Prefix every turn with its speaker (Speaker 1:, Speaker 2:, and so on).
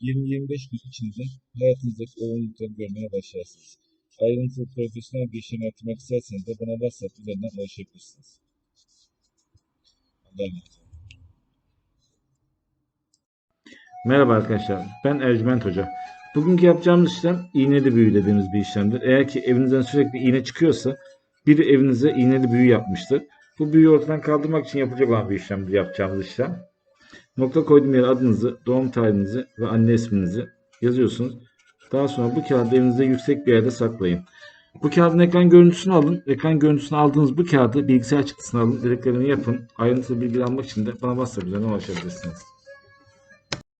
Speaker 1: 20-25 gün içinde hayatınızdaki olumlulukları görmeye başlarsınız. Ayrıntılı profesyonel bir işlem yaptırmak isterseniz de bana WhatsApp üzerinden ulaşabilirsiniz. Allah'a emanet.
Speaker 2: Merhaba arkadaşlar, ben Ercüment Hoca. Bugünkü yapacağımız işlem iğneli büyü dediğimiz bir işlemdir. Eğer ki evinizden sürekli iğne çıkıyorsa biri evinize iğneli büyü yapmıştır. Bu büyüyü ortadan kaldırmak için yapılacak olan bir işlemdir yapacağımız işlem. Nokta koyduğum yere adınızı, doğum tarihinizi ve anne isminizi yazıyorsunuz. Daha sonra bu kağıdı evinizde yüksek bir yerde saklayın. Bu kağıdın ekran görüntüsünü alın. Ekran görüntüsünü aldığınız bu kağıdı bilgisayar çıktısına alın. Dediklerimi yapın. Ayrıntılı bilgi almak için de bana WhatsApp üzerinden ulaşabilirsiniz.